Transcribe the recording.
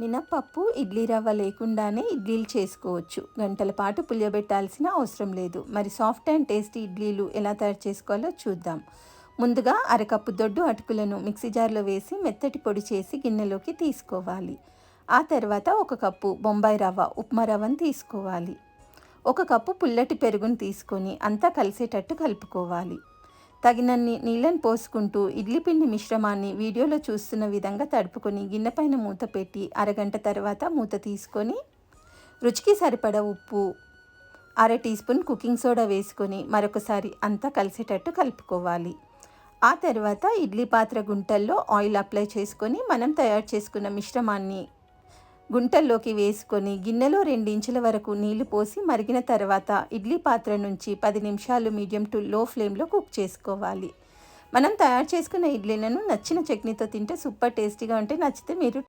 మినప్పప్పు ఇడ్లీ రవ్వ లేకుండానే ఇడ్లీలు చేసుకోవచ్చు. గంటల పాటు పులియబెట్టాల్సిన అవసరం లేదు. మరి సాఫ్ట్ అండ్ టేస్టీ ఇడ్లీలు ఎలా తయారు చేసుకోవాలో చూద్దాం. ముందుగా అరకప్పు దొడ్డు అటుకులను మిక్సీ జార్లో వేసి మెత్తటి పొడి చేసి గిన్నెలోకి తీసుకోవాలి. ఆ తర్వాత ఒక కప్పు బొంబాయి రవ్వ ఉప్మా రవ్వను తీసుకోవాలి. ఒక కప్పు పుల్లటి పెరుగును తీసుకొని అంతా కలిసేటట్టు కలుపుకోవాలి. తగినన్ని నీళ్ళని పోసుకుంటూ ఇడ్లీ పిండి మిశ్రమాన్ని వీడియోలో చూస్తున్న విధంగా తడుపుకొని గిన్నె పైన మూత పెట్టి అరగంట తర్వాత మూత తీసుకొని రుచికి సరిపడ ఉప్పు అర టీ స్పూన్ కుకింగ్ సోడా వేసుకొని మరొకసారి అంతా కలిసేటట్టు కలుపుకోవాలి. ఆ తర్వాత ఇడ్లీ పాత్ర గుంటల్లో ఆయిల్ అప్లై చేసుకొని మనం తయారు చేసుకున్న మిశ్రమాన్ని గుంటల్లోకి వేసుకొని గిన్నెలో రెండించుల వరకు నీళ్ళు పోసి మరిగిన తర్వాత ఇడ్లీ పాత్ర నుంచి పది నిమిషాలు మీడియం టు లో ఫ్లేమ్లో కుక్ చేసుకోవాలి. మనం తయారు చేసుకున్న ఇడ్లీలను నచ్చిన చట్నీతో తింటే సూపర్ టేస్టీగా ఉంటే నచ్చితే మీరు